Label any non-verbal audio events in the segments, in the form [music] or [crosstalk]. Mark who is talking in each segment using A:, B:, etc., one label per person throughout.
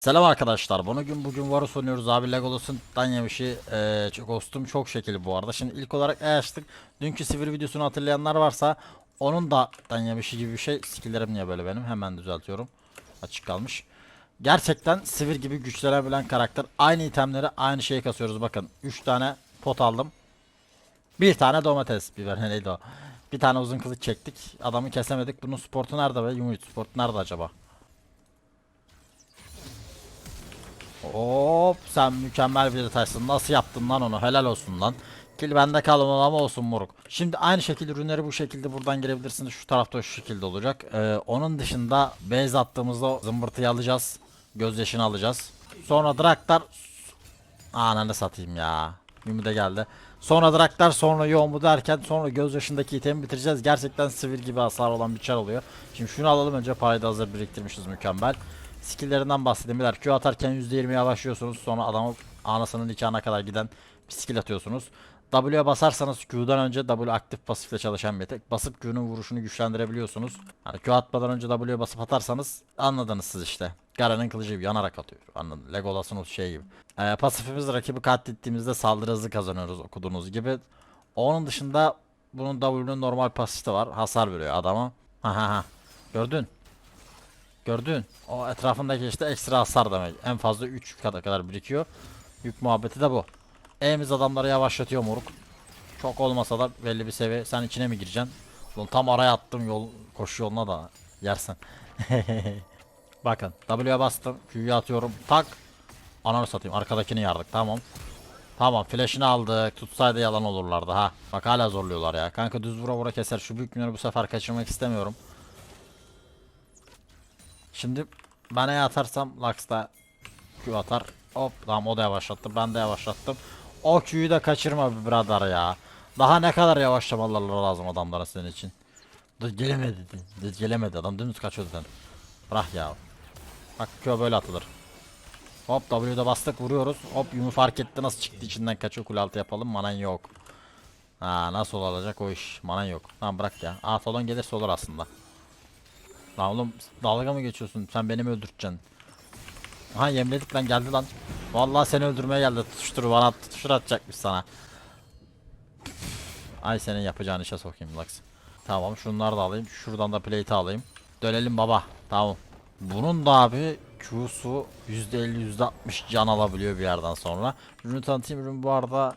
A: Selam arkadaşlar. Bugün bugün Varus oynuyoruz abi. Legolas'ın yemişi e, kostüm çok şekilli bu arada. Şimdi ilk olarak E açtık. Dünkü sivir videosunu hatırlayanlar varsa onun da yemişi gibi bir şey. Skillerim niye böyle benim? Hemen düzeltiyorum. Açık kalmış. Gerçekten sivir gibi güçlenebilen karakter. Aynı itemleri aynı şeyi kasıyoruz. Bakın 3 tane pot aldım. Bir tane domates biber [laughs] neydi o? Bir tane uzun kılıç çektik. Adamı kesemedik. Bunun sportu nerede be? Yumruk sportu nerede acaba? Hop sen mükemmel bir detaysın. Nasıl yaptın lan onu? Helal olsun lan. Kill bende kalmalı ama olsun moruk. Şimdi aynı şekilde ürünleri bu şekilde buradan girebilirsiniz. Şu tarafta şu şekilde olacak. Ee, onun dışında base attığımızda zımbırtıyı alacağız. Gözyaşını alacağız. Sonra Draktar Ananı satayım ya. Mimi de geldi. Sonra Draktar sonra yoğun mu derken sonra gözyaşındaki itemi bitireceğiz. Gerçekten sivil gibi hasar olan bir çar oluyor. Şimdi şunu alalım önce parayı da hazır biriktirmişiz mükemmel. Skill'lerinden bahsedeyim. Beyler Q atarken %20 yavaşlıyorsunuz. Sonra adamı anasının nikahına kadar giden bir skill atıyorsunuz. W'ye basarsanız Q'dan önce W aktif pasifle çalışan bir tek. Basıp Q'nun vuruşunu güçlendirebiliyorsunuz. Hani Q atmadan önce W'ye basıp atarsanız anladınız siz işte. Garen'in kılıcı gibi yanarak atıyor. Anladın. Legolas'ın o şey gibi. Ee, pasifimiz rakibi katlettiğimizde saldırı hızı kazanıyoruz okuduğunuz gibi. Onun dışında bunun W'nun normal pasifi var. Hasar veriyor adama. Ha ha ha. Gördün. Gördün. O etrafındaki işte ekstra hasar demek. En fazla 3 kadar kadar birikiyor. Yük muhabbeti de bu. E'miz adamları yavaşlatıyor moruk. Çok olmasa da belli bir seviye. Sen içine mi gireceksin? Ulan tam araya attım yol koşu yoluna da yersen. [laughs] Bakın W'ye bastım. Q'yu atıyorum. Tak. Ananı satayım. Arkadakini yardık. Tamam. Tamam flash'ını aldık. Tutsaydı yalan olurlardı ha. Bak hala zorluyorlar ya. Kanka düz vura vura keser. Şu büyük günleri bu sefer kaçırmak istemiyorum. Şimdi ben E atarsam Lux da Q atar. Hop tamam o da yavaşlattı. Ben de yavaşlattım. O Q'yu da kaçırma bir birader ya. Daha ne kadar yavaşlamaları lazım adamlara senin için. Dur gelemedi. Dur gelemedi adam dümdüz kaçıyordu sen. Bırak ya. Bak Q böyle atılır. Hop W'de bastık vuruyoruz. Hop Yumu fark etti nasıl çıktı içinden kaçıyor kule altı yapalım. Manan yok. Ha nasıl olacak o iş. Manan yok. Tamam bırak ya. Aa salon gelirse olur aslında. Lan oğlum dalga mı geçiyorsun? Sen beni mi öldüreceksin? Aha yemledik lan geldi lan. Vallahi seni öldürmeye geldi. Tutuştur bana tutuştur atacakmış sana. Ay senin yapacağın işe sokayım Lux. Tamam şunları da alayım. Şuradan da plate alayım. Dönelim baba. Tamam. Bunun da abi Q'su %50 %60 can alabiliyor bir yerden sonra. Ürünü tanıtayım ürün bu arada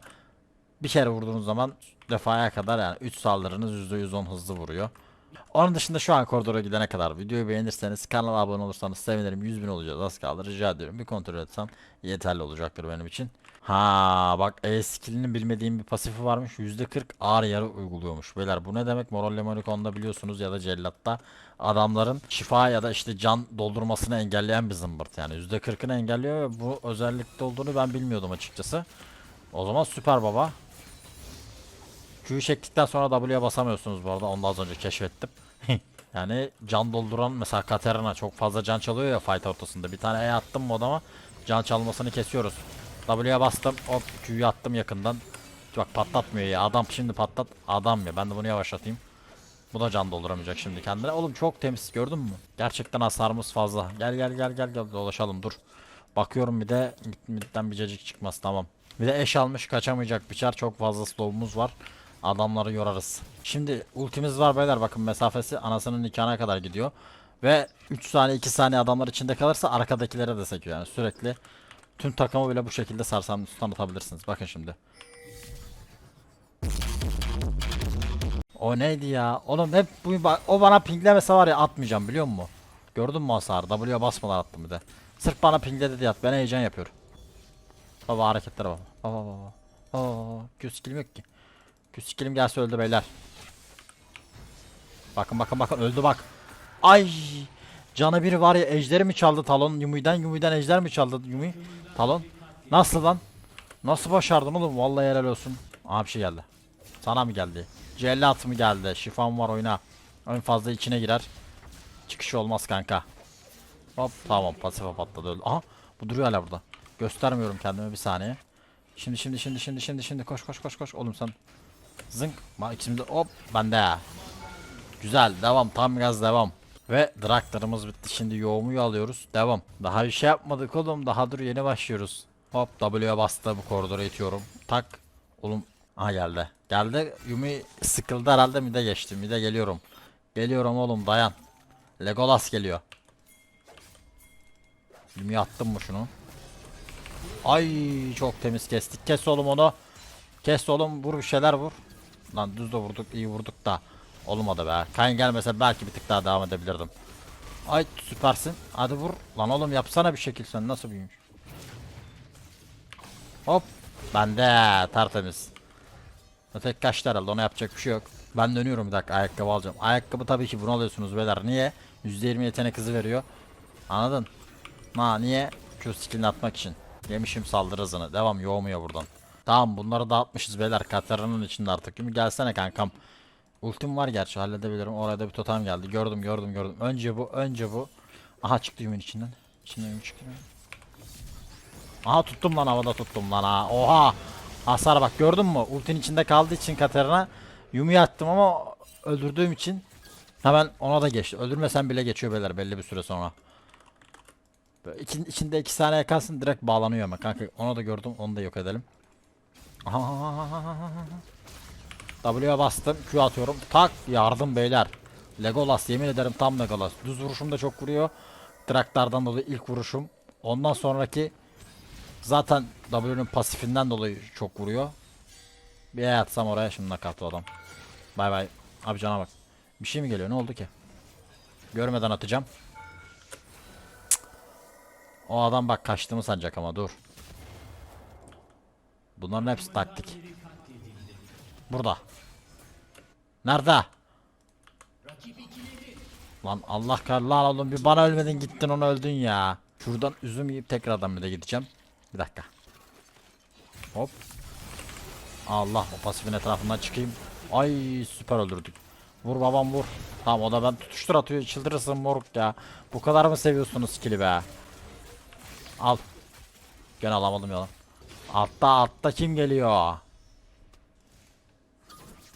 A: bir kere vurduğunuz zaman defaya kadar yani 3 saldırınız %110 hızlı vuruyor. Onun dışında şu an koridora gidene kadar videoyu beğenirseniz kanala abone olursanız sevinirim. 100 bin olacağız az kaldı rica ediyorum. Bir kontrol etsem yeterli olacaktır benim için. Ha bak E skillinin bilmediğim bir pasifi varmış. %40 ağır yarı uyguluyormuş. Beyler bu ne demek? Moral Lemonicon'da biliyorsunuz ya da Cellat'ta adamların şifa ya da işte can doldurmasını engelleyen bir zımbırt. Yani %40'ını engelliyor ve bu özellikte olduğunu ben bilmiyordum açıkçası. O zaman süper baba. Q'yu çektikten sonra W'ye basamıyorsunuz bu arada. Onu da az önce keşfettim. [laughs] yani can dolduran mesela Katarina çok fazla can çalıyor ya fight ortasında. Bir tane E attım mı adama can çalmasını kesiyoruz. W'ye bastım. Hop Q'yu attım yakından. Bak patlatmıyor ya. Adam şimdi patlat. Adam ya. Ben de bunu yavaşlatayım. Bu da can dolduramayacak şimdi kendine. Oğlum çok temiz gördün mü? Gerçekten hasarımız fazla. Gel gel gel gel gel dolaşalım dur. Bakıyorum bir de mid- midden bir cacık çıkmaz tamam. Bir de eş almış kaçamayacak biçer. Çok fazla slow'umuz var. Adamları yorarız. Şimdi ultimiz var beyler bakın mesafesi anasının nikahına kadar gidiyor. Ve 3 saniye 2 saniye adamlar içinde kalırsa arkadakilere de sekiyor yani sürekli. Tüm takımı bile bu şekilde sarsan tanıtabilirsiniz. Bakın şimdi. O neydi ya? Oğlum hep bu o bana pinglemese var ya atmayacağım biliyor musun? Gördün mü hasarı? W'ye basmadan attım bir de. Sırf bana pingledi diye at. Ben heyecan yapıyorum. Baba hareketlere bak. Baba baba. Baba. Göz skillim yok ki. Göz skillim gelse öldü beyler. Bakın bakın bakın öldü bak. Ay. Canı biri var ya ejderi mi çaldı talon Yumi'den Yumi'den ejder mi çaldı Yumi? Talon. Nasıl lan? Nasıl başardın oğlum? Vallahi helal olsun. Aa bir şey geldi. Sana mı geldi? Cellat mı geldi? Şifam var oyuna. En fazla içine girer. Çıkışı olmaz kanka. Hop tamam pasife patladı öldü. Aha bu duruyor hala burada. Göstermiyorum kendime bir saniye. Şimdi şimdi şimdi şimdi şimdi şimdi koş koş koş koş oğlum sen. Zınk. Bak de hop bende. Güzel devam tam gaz devam. Ve Draktar'ımız bitti. Şimdi yoğumuyu alıyoruz. Devam. Daha bir şey yapmadık oğlum. Daha dur yeni başlıyoruz. Hop W'ye bastı bu koridoru itiyorum. Tak. Oğlum. Aha geldi. Geldi. Yumi sıkıldı herhalde mide geçti. Mide geliyorum. Geliyorum oğlum dayan. Legolas geliyor. Yumi attım mı şunu? Ay çok temiz kestik. Kes oğlum onu. Kes oğlum vur bir şeyler vur. Lan düz de vurduk iyi vurduk da. Olmadı be. Kayn gelmese belki bir tık daha devam edebilirdim. Ay süpersin. Hadi vur. Lan oğlum yapsana bir şekil sen nasıl büyümüş. Hop. Bende tertemiz. Tek kaçtı herhalde ona yapacak bir şey yok. Ben dönüyorum bir dakika ayakkabı alacağım. Ayakkabı tabii ki bunu alıyorsunuz beyler. Niye? %20 yetenek hızı veriyor. Anladın? Ha niye? Q skillini atmak için. Yemişim saldırı hızını. Devam yoğmuyor buradan. Tamam bunları dağıtmışız beyler. Kataranın içinde artık. Şimdi gelsene kankam. Ultim var gerçi halledebilirim. Orada bir totem geldi. Gördüm gördüm gördüm. Önce bu önce bu. Aha çıktı yumun içinden. İçinden yum çıktı. Aha tuttum lan havada tuttum lan ha. Oha. Hasar bak gördün mü? Ultin içinde kaldığı için Katarina Yumi'yi attım ama öldürdüğüm için hemen ona da geçti. Öldürmesen bile geçiyor beyler belli bir süre sonra. İçin, içinde iki saniye kalsın direkt bağlanıyor ama kanka onu da gördüm onu da yok edelim. W'ye bastım Q atıyorum tak yardım beyler. Legolas yemin ederim tam Legolas. Düz vuruşum da çok vuruyor. Traktardan dolayı ilk vuruşum. Ondan sonraki zaten W'nin pasifinden dolayı çok vuruyor. Bir atsam oraya şimdi nakartı adam. Bay bay. Abi cana bak. Bir şey mi geliyor ne oldu ki? Görmeden atacağım. O adam bak kaçtığımı sanacak ama dur. Bunların hepsi taktik. Burada. Nerede? Lan Allah kar lan oğlum bir bana ölmedin gittin onu öldün ya. Şuradan üzüm yiyip tekrardan bir de gideceğim. Bir dakika. Hop. Allah o pasifin etrafından çıkayım. Ay süper öldürdük. Vur babam vur. Tamam o da ben tutuştur atıyor çıldırırsın moruk ya. Bu kadar mı seviyorsunuz skill'i be? Al. Gene alamadım ya lan. Altta altta kim geliyor?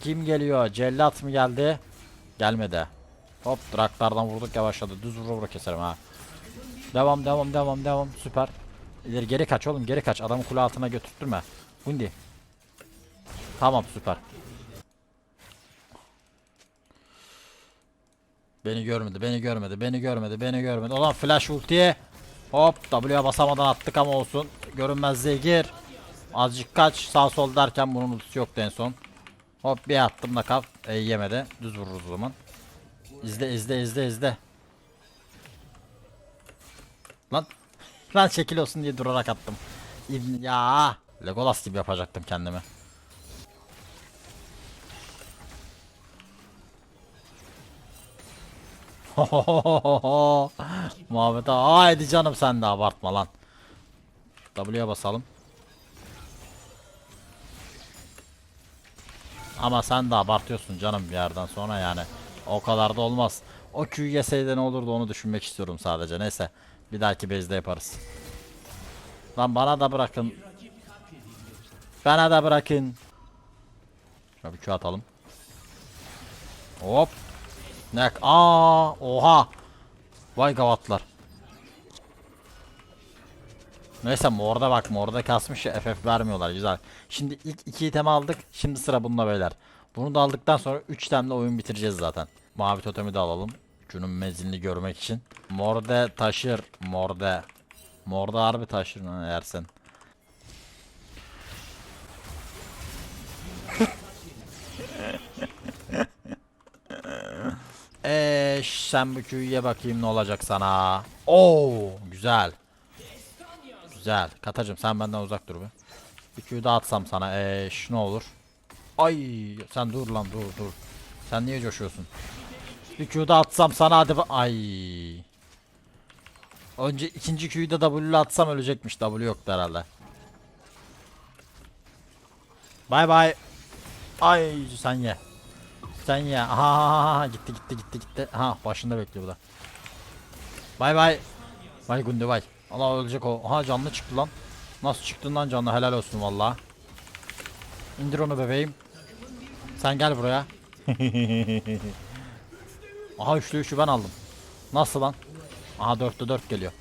A: Kim geliyor? Cellat mı geldi? Gelmedi. Hop draklardan vurduk yavaşladı. Düz vura vura keserim ha. Devam devam devam devam. Süper. İleri geri kaç oğlum geri kaç. Adamı kule altına götürtme. Gundi. Tamam süper. Beni görmedi, beni görmedi, beni görmedi, beni görmedi. Ulan flash ultiye. Hop W'ye basamadan attık ama olsun. Görünmezliğe gir. Azıcık kaç sağ sol derken bunun ultisi yoktu en son. Hop bir attım nakaf. E, yemedi. Düz vururuz o zaman. İzle izle izle izle. Lan. [laughs] Lan şekil olsun diye durarak attım. Ya. Legolas gibi yapacaktım kendimi. [laughs] Muhammed ağa haydi canım sen de abartma lan. W'ye basalım. Ama sen de abartıyorsun canım bir yerden sonra yani. O kadar da olmaz. O Q'yu yeseydi ne olurdu onu düşünmek istiyorum sadece. Neyse. Bir dahaki base'de yaparız. Lan bana da bırakın. Bana da bırakın. Şöyle bir Q atalım. Hop. Ne? Aa, oha. Vay gavatlar. Neyse morda bak morda kasmış ya FF vermiyorlar güzel. Şimdi ilk iki item aldık. Şimdi sıra bununla beyler. Bunu da aldıktan sonra 3 itemle oyun bitireceğiz zaten. Mavi totemi de alalım. Şunun menzilini görmek için. Morde taşır. Morde. Morde harbi taşır lan Ersen. [laughs] Eş sen bu Q'ye bakayım ne olacak sana. Oo güzel. Güzel. Katacım sen benden uzak dur be. Bir Q daha atsam sana eş ne olur. Ay sen dur lan dur dur. Sen niye coşuyorsun? Bir Q atsam sana hadi Ay. Önce ikinci Q'yu da W atsam ölecekmiş. W yoktu herhalde. Bay bay. Ay sen ye. Sen ye. Aha, gitti gitti gitti gitti. Ha başında bekliyor bu da. Bay bay. Bay Gundi bay. Allah ölecek o. Aha canlı çıktı lan. Nasıl çıktın lan canlı helal olsun valla. İndir onu bebeğim. Sen gel buraya. [laughs] Aha üçlü üçü ben aldım. Nasıl lan? Aha 4'te 4 geliyor.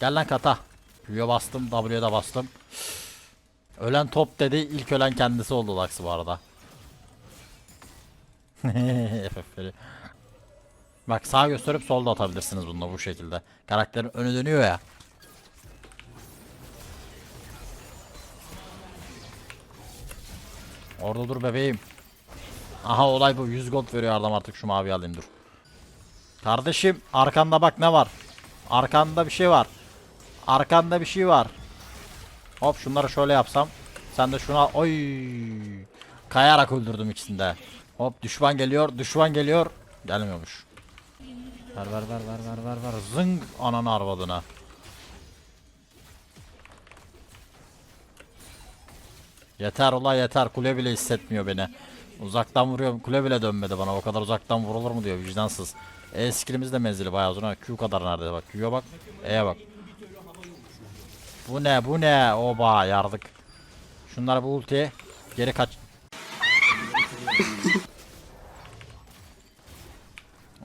A: Gel lan kata. Q'ya bastım, W'ye de bastım. Ölen top dedi, ilk ölen kendisi oldu Lux bu arada. [laughs] FF'leri. Bak sağ gösterip solda atabilirsiniz bununla bu şekilde. Karakterin önü dönüyor ya. Orada dur bebeğim. Aha olay bu. 100 gold veriyor adam artık şu mavi alayım dur. Kardeşim arkanda bak ne var. Arkanda bir şey var. Arkanda bir şey var. Hop şunları şöyle yapsam. Sen de şuna oy. Kayarak öldürdüm ikisinde. Hop düşman geliyor. Düşman geliyor. Gelmiyormuş. Ver ver ver ver ver ver ver. Zıng ananı arvadına. Yeter ulan yeter. Kule bile hissetmiyor beni. Uzaktan vuruyorum. Kule bile dönmedi bana. O kadar uzaktan vurulur mu diyor vicdansız. E skillimiz de menzili bayağı uzun. Q kadar nerede bak. Q'ya bak. E'ye bak. Bu ne bu ne? Oba yardık. Şunlar bu ultiye. Geri kaç.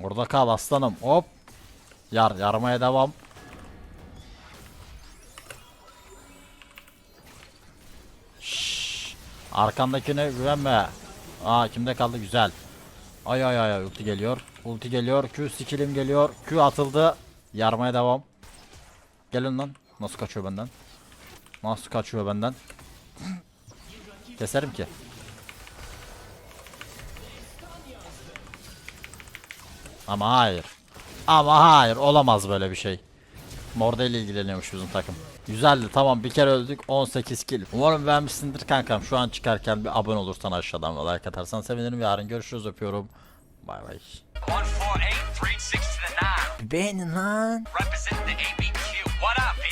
A: Orada kal aslanım. Hop. Yar yarmaya devam. Şşş. Arkandakine güvenme. Aa kimde kaldı güzel. Ay ay ay ulti geliyor. Ulti geliyor. Q skillim geliyor. Q atıldı. Yarmaya devam. Gelin lan. Nasıl kaçıyor benden? Nasıl kaçıyor benden? [clears throat] Keserim ki. Ama hayır. Ama hayır olamaz böyle bir şey. Morda ile ilgileniyormuş bizim takım. Güzeldi tamam bir kere öldük 18 kill. Umarım beğenmişsindir kankam. Şu an çıkarken bir abone olursan aşağıdan ve like atarsan sevinirim. Yarın görüşürüz öpüyorum. Bay bay.
B: 148, 360 to the 9.
A: Beğenin lan.
B: Representing the ABQ. What up?